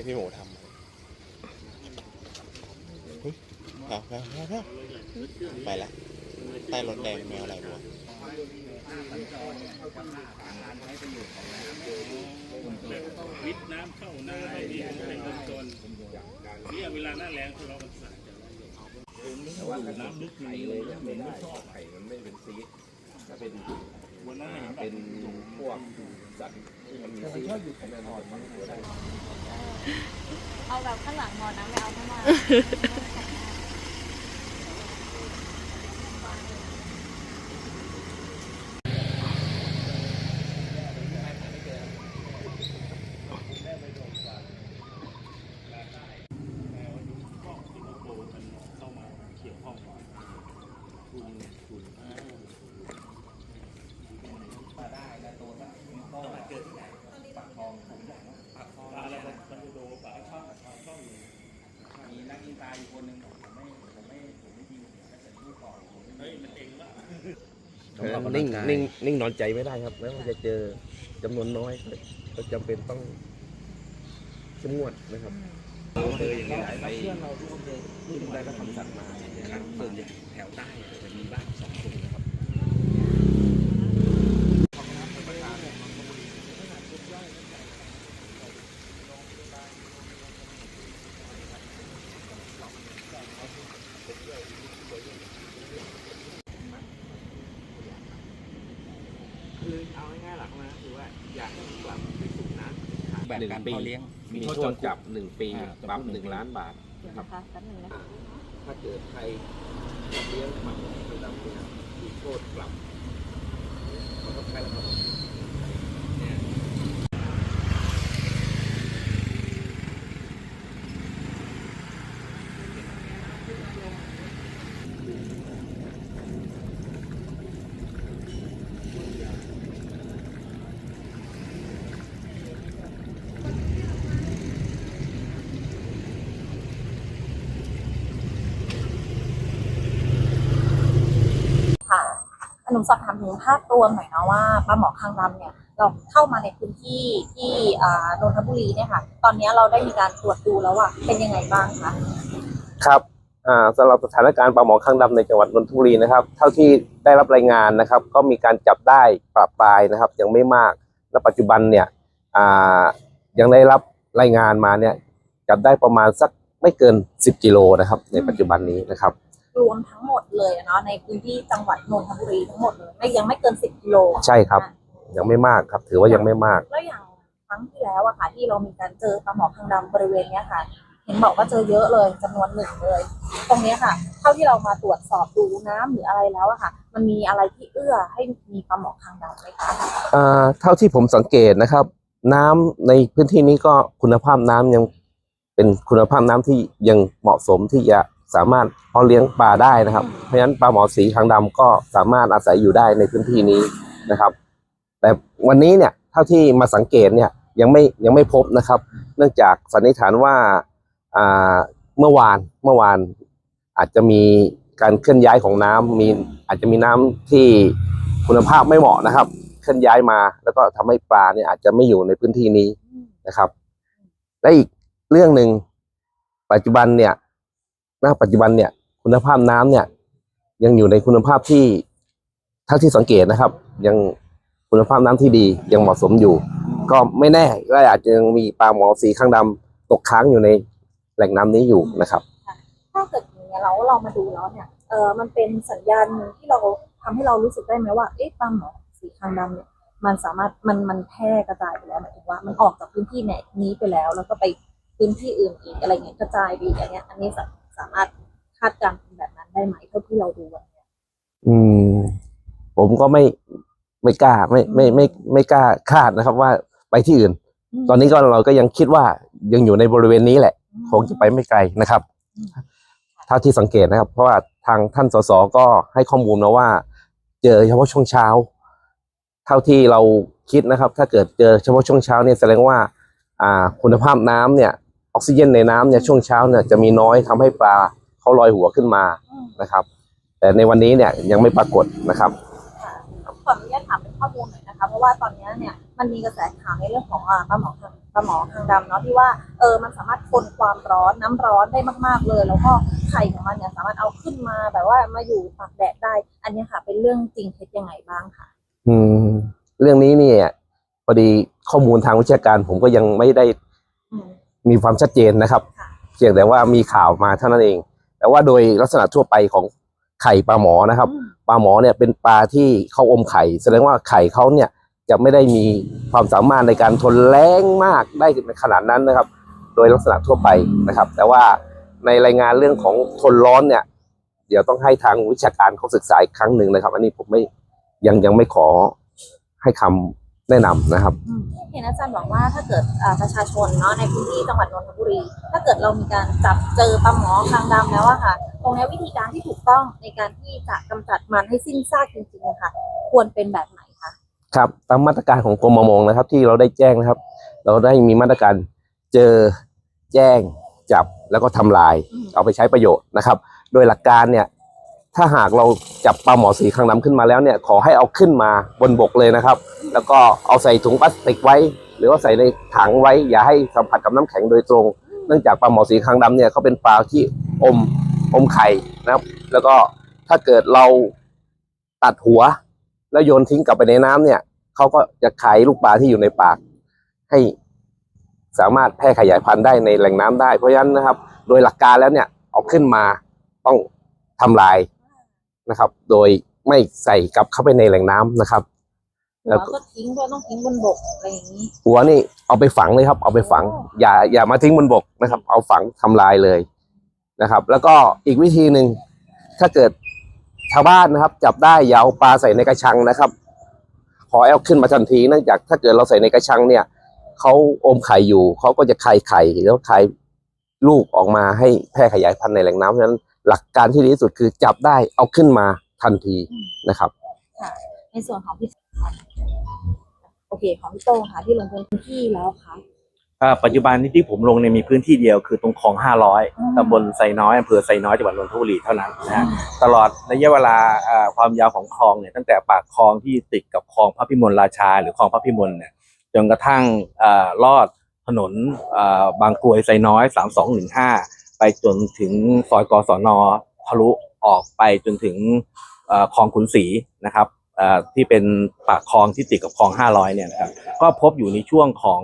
ให้พี่หมูทำเฮ้ยแพ้วแพ้วแพ้วไปละใต้รถแดงแมวอะไรบัววิทน้ำเข้าหน้าให้ดีให้คนจนเนี่ยเวลาหน้าแรงพวกเรามันสายจะอยู่น้ำลึกไข่เลยเนี่ยมันไม่ชอบไข่มันไม่เป็นซีดถ้าเป็นวันนั้นเป็นพวกสัตว์ที่มันมีซีดแน่ในนอนมันหัว เอาแบบข้างหลังมอนะไม่เอาข้างหน้ามาเกี่ยวข้องก่อนคุณคุณอะไรมันมันจะโดนปากช่องปากช่องอยู่ มีนักยิงตายอยู่คนหนึ่งผมไม่ผมไม่ผมไม่ยิงผมไม่ใส่ลูกก่อนผมไม่ เฮ้ยมันเองละ นิ่งนิ่งนิ่งนอนใจไม่ได้ครับแม้ว่าจะเจอจำนวนน้อยก็จำเป็นต้องเข้มงวดนะครับเจออย่างนี้หลายไปเพื่อนเราทุกคนเลยที่ได้รับคำสั่งมานะครับส่วนใหญ่แถวใต้จะมีบ้านสองคนนะครับ คือ เอาง่ายๆหลักมาคือว่าอยากให้กลับไปสู่น้ำแบบการเพาะเลี้ยง มีโทษจำจับหนึ่งปีปรับหนึ่งล้านบาท เดี๋ยวนะครับนะคะแป๊บนึงนะคะ ถ้าเกิดใครเลี้ยงหมาระดับเนี่ยมีโทษปรับมันก็ใช้แล้วครับเนี่ย ค่ะ สอบถามถึงภาพรวมหน่อยนะว่าปลาหมอคางดำเนี่ยเราเข้ามาในพื้นที่ที่นนทบุรีเนี่ยค่ะตอนนี้เราได้มีการตรวจดูแล้วว่าเป็นยังไงบ้างคะครับสำหรับสถานการณ์ปลาหมอข้างดำในจังหวัดนนทบุรีนะครับ เท่าที่ได้รับรายงานนะครับ ก็มีการจับได้ปราบปรายนะครับ ยังไม่มากและปัจจุบันเนี่ยยังได้รับรายงานมาเนี่ยจับได้ประมาณสักไม่เกิน 10กิโลนะครับ ในปัจจุบันนี้นะครับ รวมทั้งหมดเลยอะเนาะในพื้นที่จังหวัดนนทบุรีทั้งหมดเลยไม่ยังไม่เกินสิบกิโลใช่ครับ ยังไม่มากครับ ถือว่ายังไม่มาก แล้วอย่างครั้งที่แล้วอะค่ะ ที่เรามีการเจอปลาหมอคางดำบริเวณเนี้ยค่ะ เห็นบอกว่าเจอเยอะเลยจำนวนหนึ่งเลย ตรงเนี้ยค่ะ เท่าที่เรามาตรวจสอบดูน้ำหรืออะไรแล้วอะค่ะ มันมีอะไรที่เอื้อให้มีปลาหมอคางดำไหมคะ อ่าเท่าที่ผมสังเกตนะครับ น้ำในพื้นที่นี้ก็คุณภาพน้ำยังเป็นคุณภาพน้ำที่ยังเหมาะสมที่จะ สามารถเพาะเลี้ยงปลาได้นะครับ เพราะฉะนั้นปลาหมอสีคางดำก็สามารถอาศัยอยู่ได้ในพื้นที่นี้นะครับ แต่วันนี้เนี่ยเท่าที่มาสังเกตเนี่ยยังไม่ยังไม่พบนะครับ เนื่องจากสันนิษฐานว่าอ่าเมื่อวานเมื่อวานอาจจะมีการเคลื่อนย้ายของน้ำมีอาจจะมีน้ำที่คุณภาพไม่เหมาะนะครับ เคลื่อนย้ายมาแล้วก็ทำให้ปลาเนี่ยอาจจะไม่อยู่ในพื้นที่นี้นะครับ และอีกเรื่องหนึ่งปัจจุบันเนี่ย ณปัจจุบันเนี่ยคุณภาพน้ำเนี่ย ยังอยู่ในคุณภาพที่เท่าที่สังเกตนะครับ ยังคุณภาพน้ำที่ดียังเหมาะสมอยู่ ก็ไม่แน่ก็อาจจะยังมีปลาหมอสีข้างดำตกค้างอยู่ในแหล่งน้ำนี้อยู่นะครับถ้าเกิดอย่างเงี้ยเราเรามาดูแล้วเนี่ยเออมันเป็นสัญญาณที่เราทำให้เรารู้สึกได้ไหมว่าเอ๊ะปลาหมอสีคางดำเนี่ยมันสามารถมันมันแพร่กระจายไปแล้วหมายถึงว่ามันออกจากพื้นที่เนี่ยนี้ไปแล้ว แล้วก็ไปพื้นที่อื่นอีกอะไรเงี้ยกระจายไปอีกอย่างเงี้ยอันนี้ สาสามารถคาดการณ์เป็นแบบนั้นได้ไหมเท่าที่เราดูวันเนี้ยอืม ผมก็ไม่ไม่กล้าไม่ไม่ไม่ไม่กล้าคาดนะครับ ว่าไปที่อื่น ตอนนี้ก็เราก็ยังคิดว่ายังอยู่ในบริเวณนี้แหละ คงจะไปไม่ไกลนะครับเท่าที่สังเกตนะครับ เพราะว่าทางท่านสสก็ให้ข้อมูลมาว่า เจอเฉพาะช่วงเช้า เท่าที่เราคิดนะครับ ถ้าเกิดเจอเฉพาะช่วงเช้าเนี่ยแสดงว่า อ่าคุณภาพน้ำเนี่ย ออกซิเจนในน้ำเนี่ยช่วงเช้าเนี่ยจะมีน้อยทำให้ปลาเขาลอยหัวขึ้นมานะครับ แต่ในวันนี้เนี่ยยังไม่ปรากฏนะครับขออนุญาตถามเป็นข้อมูลหน่อยนะคะเพราะว่าตอนเนี้ยเนี่ยมันมีกระแสข่าวในเรื่องของอ่าปลาหมอคางปลาลาหมอคางดำเนาะที่ว่าเออมันสามารถทนความร้อนน้ำร้อนได้มาก ๆเลย แล้วก็ไข่ของมันเนี่ยสามารถเอาขึ้นมาแบบว่ามาอยู่ตากแดดได้ อันเนี้ยค่ะ เป็นเรื่องจริงเท็จยังไงบ้างค่ะ อืม เรื่องนี้เนี่ยพอดีข้อมูลทางวิชาการผมก็ยังไม่ได้อื มมีความชัดเจนนะครับค่ะเพียงแต่ว่ามีข่าวมาเท่านั้นเอง แต่ว่าโดยลักษณะทั่วไปของไข่ปลาหมอนะครับอืมปลาหมอเนี่ยเป็นปลาที่เขาอมไข่ แสดงว่าไข่เขาเนี่ยจะไม่ได้มีความสามารถในการทนแรงมากได้ขนาดนั้นนะครับ โดยลักษณะทั่วไปนะครับ แต่ว่าในรายงานเรื่องของทนร้อนเนี่ย เดี๋ยวต้องให้ทางวิชาการเขาศึกษาอีกครั้งหนึ่งนะครับ อันนี้ผมไม่ยังยังไม่ขอให้คำ แนะนำนะครับอืมเห็นอาจารย์บอกว่าถ้าเกิดอ่าประชาชนเนาะในพื้นที่จังหวัดนนทบุรี ถ้าเกิดเรามีการจับเจอปลาหมอคางดำแล้วอะค่ะ ตรงเนี้ยวิธีการที่ถูกต้องในการที่จะกำจัดมันให้สิ้นซากจริงๆอะค่ะควรเป็นแบบไหนคะครับตามมาตรการของกรมประมงนะครับ ที่เราได้แจ้งนะครับ เราได้มีมาตรการเจอแจ้งจับแล้วก็ทำลายอืมเอาไปใช้ประโยชน์นะครับ โดยหลักการเนี่ย ถ้าหากเราจับปลาหมอสีคางดำขึ้นมาแล้วเนี่ยขอให้เอาขึ้นมาบนบกเลยนะครับ แล้วก็เอาใส่ถุงพลาสติกไว้ หรือว่าใส่ในถังไว้ อย่าให้สัมผัสกับน้ำแข็งโดยตรง เนื่องจากปลาหมอสีคางดำเนี่ยเขาเป็นปลาที่อมอมไข่นะครับ แล้วก็ถ้าเกิดเราตัดหัว แล้วโยนทิ้งกลับไปในน้ำเนี่ยเขาก็จะขายลูกปลาที่อยู่ในปาก ให้สามารถแพร่ขยายพันธุ์ได้ในแหล่งน้ำได้เพราะฉะนั้นนะครับ โดยหลักการแล้วเนี่ยเอาขึ้นมาต้องทำลาย นะครับ โดยไม่ใส่กลับเข้าไปในแหล่งน้ำนะครับ หัแล้ววก็ก็ทิ้งด้วยต้องทิ้งบนบกอะไรอย่างนี้ หัวนี่เอาไปฝังเลยครับ เอาไปฝังโอ้อย่าอย่ามาทิ้งบนบกนะครับ เอาฝังทำลายเลยนะครับ แล้วก็อีกวิธีหนึ่งถ้าเกิดชาวบ้านนะครับ จับได้อย่าเอาปลาใส่ในกระชังนะครับ ขอให้เอาขึ้นมาทันทีเนื่องจากถ้าเกิดเราใส่ในกระชังเนี่ยเขาอมไข่อยู่เขาก็จะไข่ไข่แล้วไข่ลูกออกมาให้แพร่ขยายพันธุ์ในแหล่งน้ำเพราะฉะนั้น หลักการที่ดีที่สุดคือจับได้เอาขึ้นมาทันทีนะครับในส่วนของพี่โอเคของพี่โต้งค่ะที่ลงพื้นที่แล้วค่ะอ่าปัจจุบันนี้ที่ผมลงเนี่ยมีพื้นที่เดียวคือตรงคลองอืม500 ตำบลไซน้อยอำเภอไซน้อยจังหวัดนนทบุรีเท่านั้นนะฮะตลอดระยะเวลาอ่าความยาวของคลองเนี่ยตั้งแต่ปากคลองที่ติดกับคลองพระพิมลราชา หรือคลองพระพิมลเนี่ยจนกระทั่งอ่าลอดถนนอ่าบางกรวยไซน้อย 3215 ไปจนถึงซอยกศนทะลุออกไปจนถึงคลองขุนศรีนะครับที่เป็นปากคลองที่ติดกับคลอง 500 เนี่ยนะครับก็พบอยู่ในช่วงของ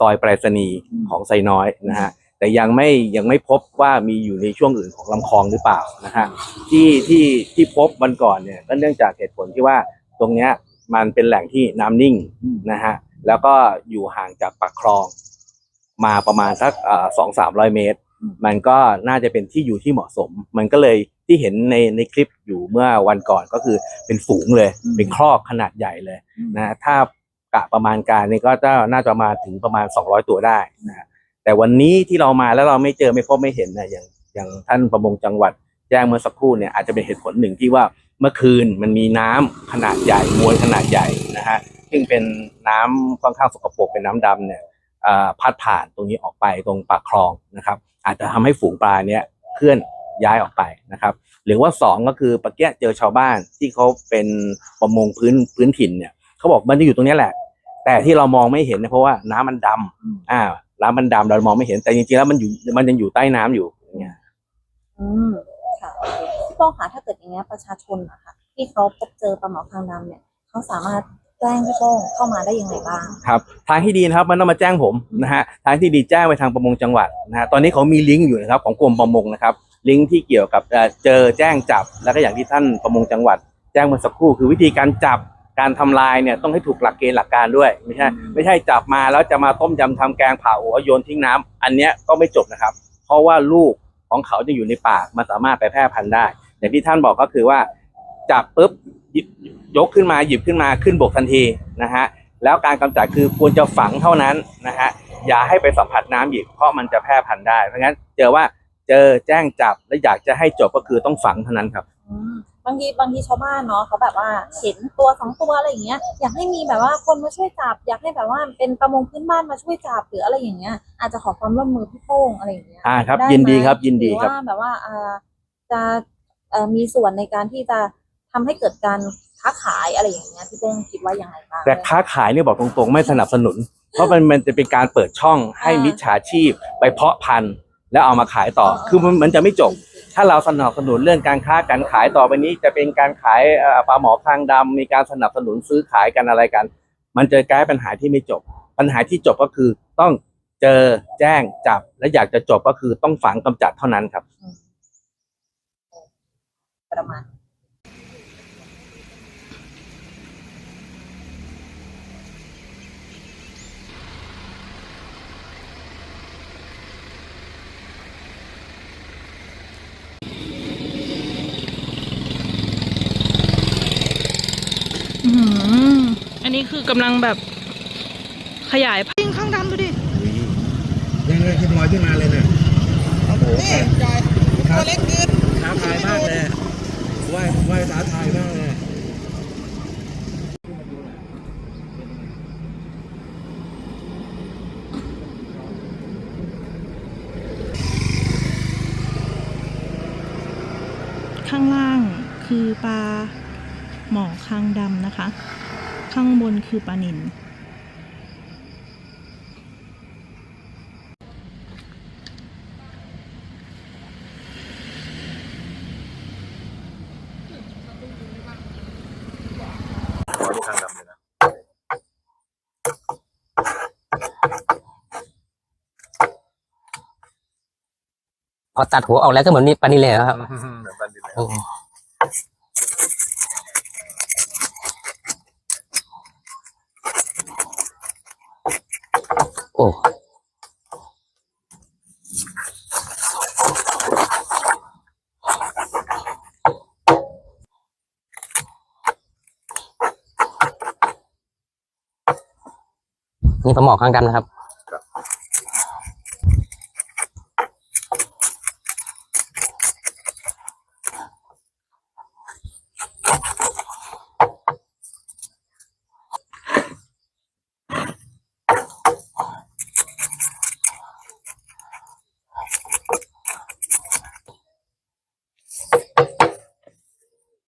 ซอยไปรษณีย์ของไซน้อยนะฮะแต่ยังไม่ยังไม่พบว่ามีอยู่ในช่วงอื่นของลำคลองหรือเปล่านะฮะที่ที่ที่พบวันก่อนเนี่ยก็เนื่องจากเหตุผลที่ว่าตรงเนี้ยมันเป็นแหล่งที่น้ำนิ่งนะฮะแล้วก็อยู่ห่างจากปากคลองมาประมาณสักสองสามร้อยเมตร มันก็น่าจะเป็นที่อยู่ที่เหมาะสม มันก็เลยที่เห็นในในคลิปอยู่เมื่อวันก่อนก็คือเป็นฝูงเลยอืมเป็นครอกขนาดใหญ่เลยนะฮะถ้ากะประมาณการนี่ก็จะน่าจะมาถึงประมาณ 200 ตัวได้นะฮะแต่วันนี้ที่เรามาแล้วเราไม่เจอไม่พบไม่เห็นนะอย่างอย่างท่านประมงจังหวัดแจ้งเมื่อสักครู่เนี่ยอาจจะเป็นเหตุผลหนึ่งที่ว่าเมื่อคืนมันมีน้ำขนาดใหญ่มวลขนาดใหญ่นะฮะซึ่งเป็นน้ำค่อนข้างสกปรกเป็นน้ำดำเนี่ยอ่าพัดผ่านตรงนี้ออกไปตรงปากคลองนะครับ อาจจะทำให้ฝูงปลาเนี้ยเคลื่อนย้ายออกไปนะครับ หรือว่าสองก็คือปะเกี้ยเจอชาวบ้านที่เขาเป็นประมงพื้นพื้นถิ่นเนี่ยเขาบอกมันจะอยู่ตรงเนี้ยแหละ แต่ที่เรามองไม่เห็นเนี่ยเพราะว่าน้ำมันดำอ่าน้ำมันดำเรามองไม่เห็นแต่จริงๆแล้วมันอยู่มันยังอยู่ใต้น้ำอยู่อย่างเงี้ยอืมค่ะโอเคพี่โต้งค่ะถ้าเกิดอย่างเงี้ยประชาชนอะค่ะที่เขาพบเจอปลาหมอคางดำเนี่ยเขาสามารถ แจ้งพี่โต้งเข้ามาได้ยังไงบ้างครับทางที่ดีนะครับมันต้องมาแจ้งผมนะฮะทางที่ดีแจ้งไปทางประมงจังหวัดนะฮะตอนนี้เขามีลิงก์อยู่นะครับของกรมประมงนะครับลิงก์ที่เกี่ยวกับเอ่อเจอแจ้งจับ แล้วก็อย่างที่ท่านประมงจังหวัด แจ้งเมื่อสักครู่คือวิธีการจับการทำลายเนี่ยต้องให้ถูกหลักเกณฑ์หลักการด้วยไม่ใช่ไม่ใช่จับมาแล้วจะมาต้มยำทำแกงเผาหัวโยนทิ้งน้ำอันเนี้ยก็ไม่จบนะครับ เพราะว่าลูกของเขาจะอยู่ในปากมันสามารถไปแพร่พันธุ์ได้ อย่างที่ท่านบอกก็คือว่าจับปุ๊บห ยิบยกขึ้นมาหยิบขึ้นมาขึ้นบกทันทีนะฮะแล้วการกำจัดคือควรจะฝังเท่านั้นนะฮะอย่าให้ไปสัมผัสน้ำอีกเพราะมันจะแพร่พันธุ์ได้เพราะงั้นเจอว่าเจอแจ้งจับและอยากจะให้จบก็คือต้องฝังเท่านั้นครับอืมบางทีบางทีชาวบ้านเนาะเขาแบบว่าเห็นตัวสองตัวอะไรอย่างเงี้ยอยากให้มีแบบว่าคนมาช่วยจับ อยากให้แบบว่าเป็นประมงพื้นบ้านมาช่วยจับหรืออะไรอย่างเงี้ยอาจจะขอความร่วมมือพี่โต้งอะไรอย่างเงี้ยอ่าครับไไหมยินดีครับยินดีหรือครับว่าแบบว่าอ่าจะเอ่อมีส่วนในการที่จะทำให้เกิดการ ค้าขายอะไรอย่างเงี้ยพี่โป้งคิดว่ายังไงบ้างแต่ค้าขายเนี่ยบอกตรงๆ ไม่สนับสนุน เพราะมันมันจะเป็นการเปิดช่องให้มิจฉาชีพ ไปเพาะพันธุ์แล้วเอามาขายต่อ คือมันมันจะไม่จบ ถ้าเราสนับสนุนเรื่องการค้าการขายต่อไปนี้ จะเป็นการขายเอ่อปลาหมอคางดำมีการสนับสนุนซื้อขายกันอะไรกัน มันจะกลายเป็นปัญหาที่ไม่จบ ปัญหาที่จบก็คือต้องเจอแจ้งจับและอยากจะจบก็คือต้องฝังกำจัดเท่านั้นครับ ประมาณอื้ นนี้คือกำลังแบบขยายพิงข้างดำดูดิ ยังไงขึ้นลอยขึ้นมาเลยนะโอ้โหตัวเล็กเกินท้าทายมากเลยว่ายว่ายท้าทายมากเลย ข้างล่างคือปลาหมอคางดำนะคะ ข้างบนคือปลานิลพอตัดหัวออกแล้วก็เหมือนนี่ปลานิลเลยครับโอ้โอ้นี่ปลา โอ้นี่ผาหมอกข้างดำนะครับ